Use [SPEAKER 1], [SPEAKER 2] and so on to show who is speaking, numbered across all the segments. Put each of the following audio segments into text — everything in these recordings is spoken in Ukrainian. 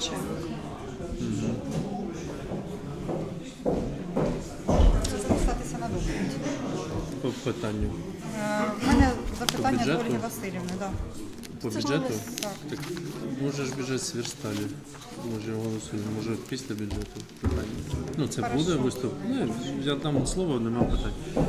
[SPEAKER 1] Шевченко.
[SPEAKER 2] Записатися на доповідь.
[SPEAKER 3] По питанню.
[SPEAKER 2] Е, В мене запитання до
[SPEAKER 3] бюджету?
[SPEAKER 2] Ольги Васильівни. Да.
[SPEAKER 3] По
[SPEAKER 2] Це
[SPEAKER 3] бюджету?
[SPEAKER 2] Так.
[SPEAKER 3] Так може ж бюджет сверстали. Може голосуємо. Може після бюджету питання. Ну це буде виступ. Ну, я дам слово, нема питань.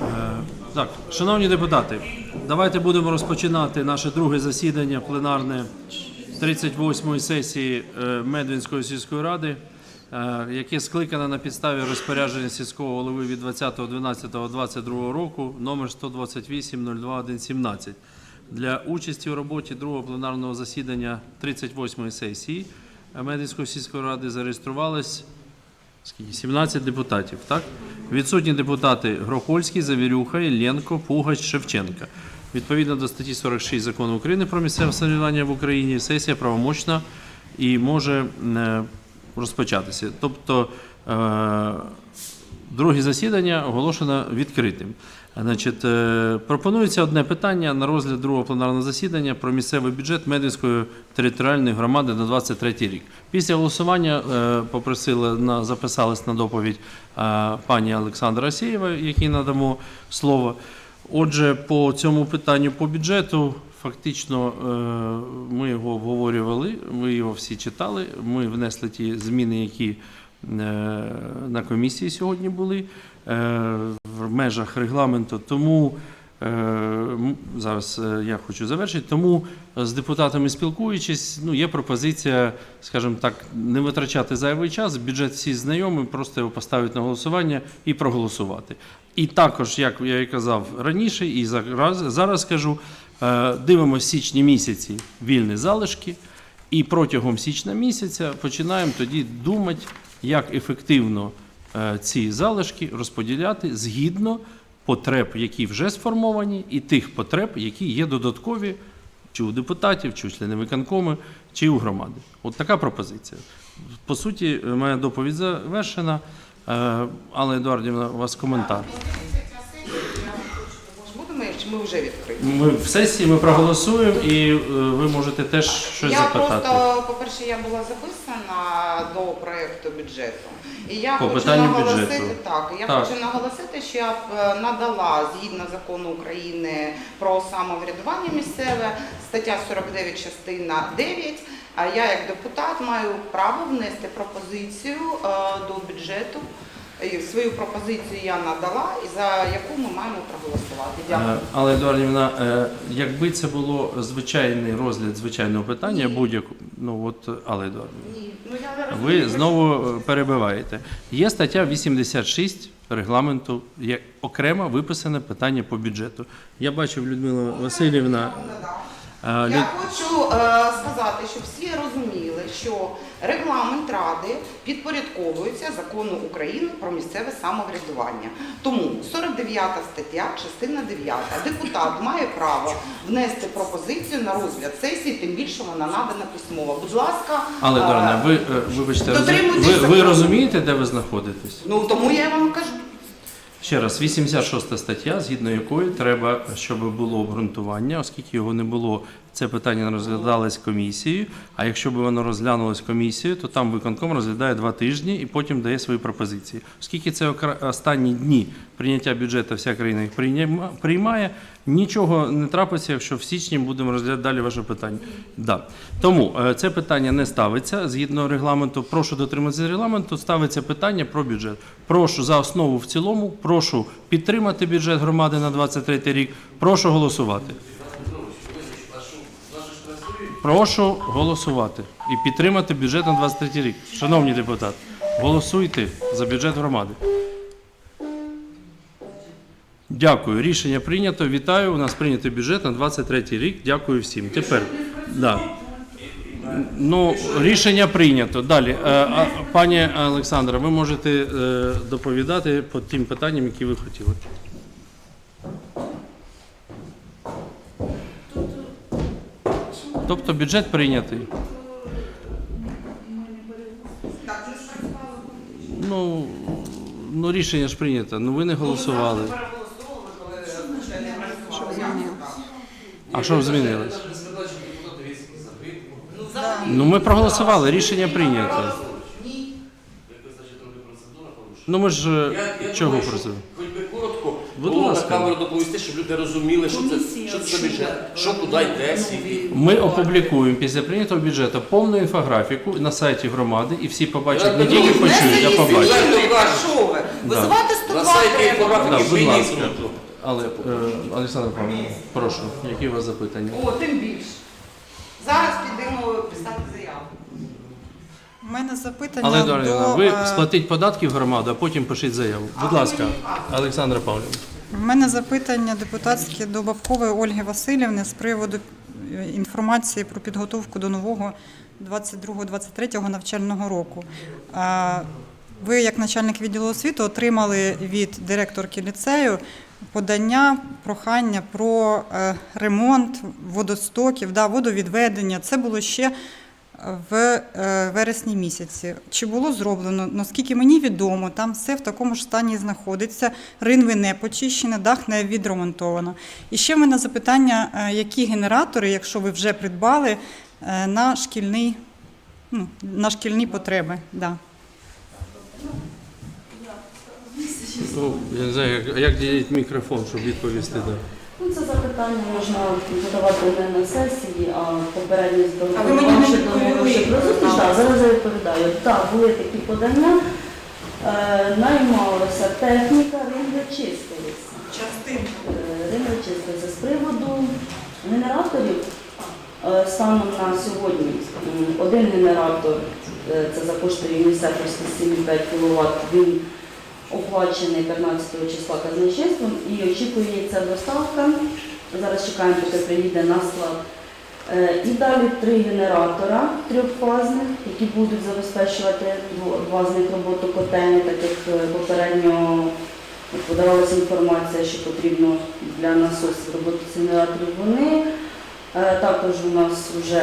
[SPEAKER 3] Е, так, шановні депутати, давайте будемо розпочинати наше друге засідання пленарне 38-ї сесії е, Медвінської сільської ради, е, яке скликане на підставі розпорядження сільського голови від 20.12.22 року номер 128 Для участі у роботі другого пленарного засідання 38-ї сесії Медвінської сільської ради зареєструвалось 17 депутатів, так? Відсутні депутати Грохольський, Завірюха, Ілленко, Пугач, Шевченка. Відповідно до статті 46 Закону України про місцеве самоврядування в Україні, сесія правомочна і може е, розпочатися. Тобто е, друге засідання оголошено відкритим. Значить, е, пропонується одне питання на розгляд другого пленарного засідання про місцевий бюджет Медвінської територіальної громади на 23 рік. Після голосування попросили на записалась на доповідь пані Олександра Асєєва, якій надамо слово. Отже, по цьому питанню по бюджету фактично е, ми його обговорювали, ми його всі читали. Ми внесли ті зміни, які е, на комісії сьогодні були е, в межах регламенту. Тому зараз е, я хочу завершити. Тому з депутатами спілкуючись, ну є пропозиція, скажімо так, не витрачати зайвий час. Бюджет всі знайомі, просто його поставити на голосування і проголосувати. І також, як я і казав раніше, і зараз, зараз скажу, е, дивимося січні місяці вільні залишки. І протягом січня місяця починаємо тоді думати, як ефективно е, ці залишки розподіляти згідно потреб, які вже сформовані, і тих потреб, які є додаткові чи у депутатів, чи у членів виконкому, чи у громади. От така пропозиція. По суті, моя доповідь завершена. Е, Алла Едуардівна, у вас коментар.
[SPEAKER 4] Чи ми вже відкриті?
[SPEAKER 3] Ми в сесії ми проголосуємо, і е, ви можете теж щось
[SPEAKER 4] я
[SPEAKER 3] запитати.
[SPEAKER 4] просто, по-перше, я була записана до проєкту бюджету. І я
[SPEAKER 3] По
[SPEAKER 4] хочу
[SPEAKER 3] питанню
[SPEAKER 4] наголосити,
[SPEAKER 3] бюджету.
[SPEAKER 4] так, я
[SPEAKER 3] Так.
[SPEAKER 4] хочу наголосити, що я б е, надала згідно закону України про самоврядування місцеве, стаття 49, частина 9. А я як депутат маю право внести пропозицію е, до бюджету. І свою пропозицію я надала, і за яку ми маємо проголосувати. Дякую.
[SPEAKER 3] Е, Але Едуардівна, е, якби це було звичайний розгляд звичайного питання, будь-яку, ну от Але Едуардівна,
[SPEAKER 4] Ні, ну я
[SPEAKER 3] ви знову е, перебиваєте. Є стаття 86 регламенту, є окремо виписане питання по бюджету. Я бачив Людмила Васильівна. Е,
[SPEAKER 4] Я хочу е, сказати, щоб всі розуміли, що регламент ради підпорядковується закону України про місцеве самоврядування. Тому 49 стаття, частина 9. Депутат має право внести пропозицію на розгляд сесії, тим більше вона надана письмово. Будь ласка,
[SPEAKER 3] Але
[SPEAKER 4] е,
[SPEAKER 3] ви е, вибачте, розум- ви, ви розумієте, де ви знаходитесь?
[SPEAKER 4] ну тому я вам кажу.
[SPEAKER 3] Ще раз, 86 стаття, згідно якої треба, щоб було обґрунтування, оскільки його не було, це питання не розглядалось комісією. А якщо б воно розглянулось комісією, то там виконком розглядає два тижні і потім дає свої пропозиції. Оскільки це останні дні прийняття бюджету, вся країна їх приймає, нічого не трапиться, якщо в січні будемо розглядати ваше питання. Да. Тому е, це питання не ставиться згідно регламенту. Прошу дотриматися регламенту. Ставиться питання про бюджет. Прошу за основу в цілому. Прошу підтримати бюджет громади на 23 рік. Прошу голосувати. Прошу голосувати і підтримати бюджет на 23 рік. Шановні депутати, голосуйте за бюджет громади. Дякую. Рішення прийнято. Вітаю. У нас прийнятий бюджет на 23 рік. Дякую всім. Тепер да. Ну, рішення прийнято. Далі, Е, пані Олександра, ви можете е, доповідати по тим питанням, які ви хотіли. Тобто бюджет прийнятий. Ну, ну рішення ж прийнято. Ну ви не голосували. А що змінилось?
[SPEAKER 4] Ну,
[SPEAKER 3] ми проголосували, рішення прийнято. Ну ми ж е, чого просили?
[SPEAKER 1] Хоч би коротко,
[SPEAKER 3] Будь
[SPEAKER 1] було на камеру доповісти, щоб люди розуміли, що це, що це за бюджет, що куди йде, скільки.
[SPEAKER 3] Ми опублікуємо після прийнятого бюджету повну інфографіку на сайті громади, і всі побачать не тільки почують, а побачать.
[SPEAKER 4] Визивати 102
[SPEAKER 1] На сайті інфографіки.
[SPEAKER 3] Але е, Олександр Павлович, прошу, які у вас запитання?
[SPEAKER 4] О, тим більше. Зараз підемо писати заяву.
[SPEAKER 2] У мене запитання
[SPEAKER 3] Але
[SPEAKER 2] до
[SPEAKER 3] ви
[SPEAKER 2] е,
[SPEAKER 3] сплатіть податки в громаду, а потім пишіть заяву. Будь ласка, Олександра Павлівна.
[SPEAKER 2] У мене запитання депутатське до Бабкової Ольги Васильівни з приводу е, інформації про підготовку до нового 22-23 навчального року. Ви, як начальник відділу освіти, отримали від директорки ліцею подання, прохання про е, ремонт водостоків, да, водовідведення. Це було ще в е, вересні місяці. Чи було зроблено? Наскільки мені відомо, там все в такому ж стані знаходиться. Ринви не почищені, дах не відремонтовано. І ще в мене запитання, е, які генератори, якщо ви вже придбали, е, на шкільний, ну, на шкільні потреби. Да.
[SPEAKER 3] Ну, я не знаю, як, ділять мікрофон, щоб відповісти. Да.
[SPEAKER 5] Ну, це запитання можна задавати не на сесії, а попередньо
[SPEAKER 4] А ви мені не відповіли.
[SPEAKER 5] Так, зараз я відповідаю. Так, були такі подання, е, наймалася техніка, ринги чистилися.
[SPEAKER 2] Частин.
[SPEAKER 5] Е, Ринги чистилися. З приводу генераторів, е, станом на сьогодні м, один генератор, е, це за кошти ЮНІСЕФовський 7,5 кВт, він оплачений 15 числа казначейством і очікується доставка. Зараз чекаємо, поки приїде на склад. Е, І далі три генератора трьохфазних, які будуть забезпечувати дво- два з них роботу котельні, так як е, попередньо подавалася інформація, що потрібно для насосів роботи генераторів. Вони е, також у нас вже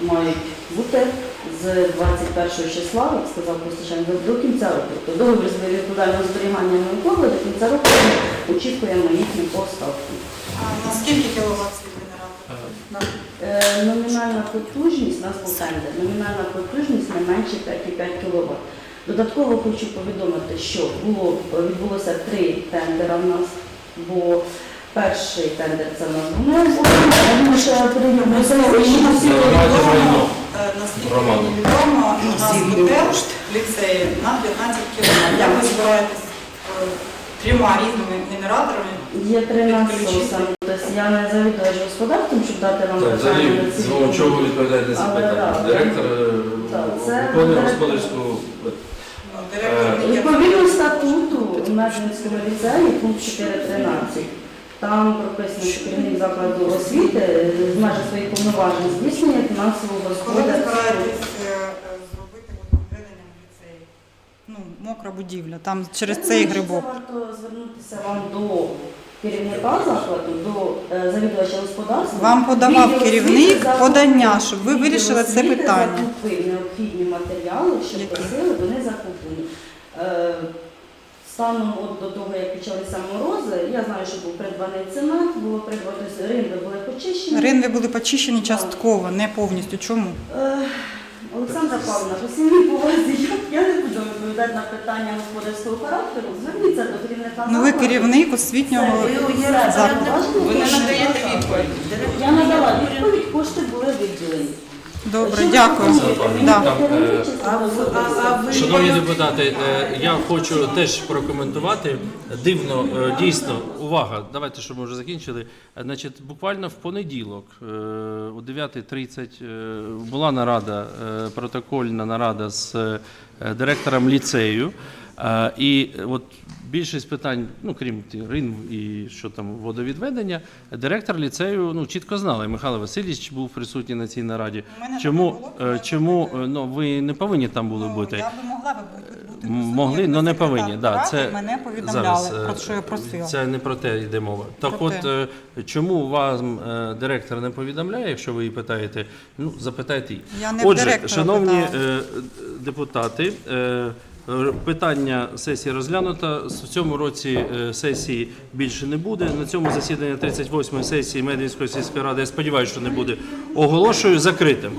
[SPEAKER 5] мають бути з 21 числа, як сказав постачальник, до- до кінця року. Тобто договір з відповідального зберігання ми уклали, до кінця року ми очікуємо їхню поставку.
[SPEAKER 2] А на скільки кіловат цей генератор?
[SPEAKER 5] Е, Номінальна потужність, нас був тендер, номінальна потужність не менше 5,5 кВт. Додатково хочу повідомити, що було, відбулося три тендера в нас, бо перший тендер це в нас я прийняв
[SPEAKER 2] Е, Наскільки мені відомо, у нас готел ліцею на 15 кіловат. Як ви збираєтесь е, трьома різними генераторами?
[SPEAKER 5] Є три
[SPEAKER 2] Підключити.
[SPEAKER 5] насоси. Тобто я не завідую господарством, щоб дати вам
[SPEAKER 3] Так, взагалі,
[SPEAKER 5] питання
[SPEAKER 3] ну, чого ви відповідаєте
[SPEAKER 5] Але,
[SPEAKER 3] питання?
[SPEAKER 5] да.
[SPEAKER 3] Директор е,
[SPEAKER 5] Так, це
[SPEAKER 3] виконує
[SPEAKER 5] директор.
[SPEAKER 3] господарську.
[SPEAKER 2] Ну, Директор.
[SPEAKER 5] Відповідно статуту Медвинського ліцею, пункт 4.13, там прописано, що керівник закладу освіти з межі своїх повноважень здійснює фінансову
[SPEAKER 2] Коли ви
[SPEAKER 5] господарську.
[SPEAKER 2] збираєтесь е, е, в ліцеї? Ну, мокра будівля, там через цей грибок.
[SPEAKER 5] Варто звернутися вам до керівника закладу, до е, завідувача господарства.
[SPEAKER 2] Вам подавав
[SPEAKER 5] Відділ
[SPEAKER 2] керівник
[SPEAKER 5] освіти
[SPEAKER 2] подання, щоб ви
[SPEAKER 5] відділ
[SPEAKER 2] вирішили це
[SPEAKER 5] освіти
[SPEAKER 2] питання.
[SPEAKER 5] Закупив необхідні матеріали, що
[SPEAKER 2] Які?
[SPEAKER 5] просили, вони закуплені. Е, Станом от до того, як почалися морози, я знаю, що був придбаний цемент, було придбано тобто ринви були почищені.
[SPEAKER 2] Ринви були почищені частково, не повністю. Чому?
[SPEAKER 5] Е, Олександра Павловна, по сім'ї повазі, я, я не буду відповідати на питання господарського характеру. Зверніться до керівника
[SPEAKER 2] Ну ви керівник освітнього закладу.
[SPEAKER 4] Ви не надаєте відповідь.
[SPEAKER 5] Я надала відповідь, кошти були виділені.
[SPEAKER 2] Добре, дякую. Да.
[SPEAKER 3] Е, Шановні депутати, е, я хочу теж прокоментувати. Дивно, е, дійсно, увага, давайте, щоб ми вже закінчили. Значить, буквально в понеділок е, о 9.30 е, була нарада, е, протокольна нарада з е, директором ліцею. Е, І от більшість питань, ну крім рин і що там водовідведення, директор ліцею ну чітко знала. І Михайло Васильович був присутній на цій нараді.
[SPEAKER 2] У мене
[SPEAKER 3] Чому,
[SPEAKER 2] не було,
[SPEAKER 3] е, чому е, ну ви не повинні там були
[SPEAKER 2] Ну,
[SPEAKER 3] бути?
[SPEAKER 2] Я би могла би бути. Бути
[SPEAKER 3] Могли, але не повинні. Да, це
[SPEAKER 2] мене повідомляли,
[SPEAKER 3] зараз, е,
[SPEAKER 2] про що я просила.
[SPEAKER 3] Це не про те йде мова. Так
[SPEAKER 2] Про
[SPEAKER 3] от,
[SPEAKER 2] те.
[SPEAKER 3] е, чому вам е, директор не повідомляє, якщо ви її питаєте, ну запитайте її.
[SPEAKER 2] Я не
[SPEAKER 3] Отже, шановні
[SPEAKER 2] питала.
[SPEAKER 3] е, депутати, е, питання сесії розглянуто. В цьому році е, сесії більше не буде. На цьому засіданні 38-ї сесії Медвінської сільської ради, я сподіваюся, що не буде, оголошую закритим.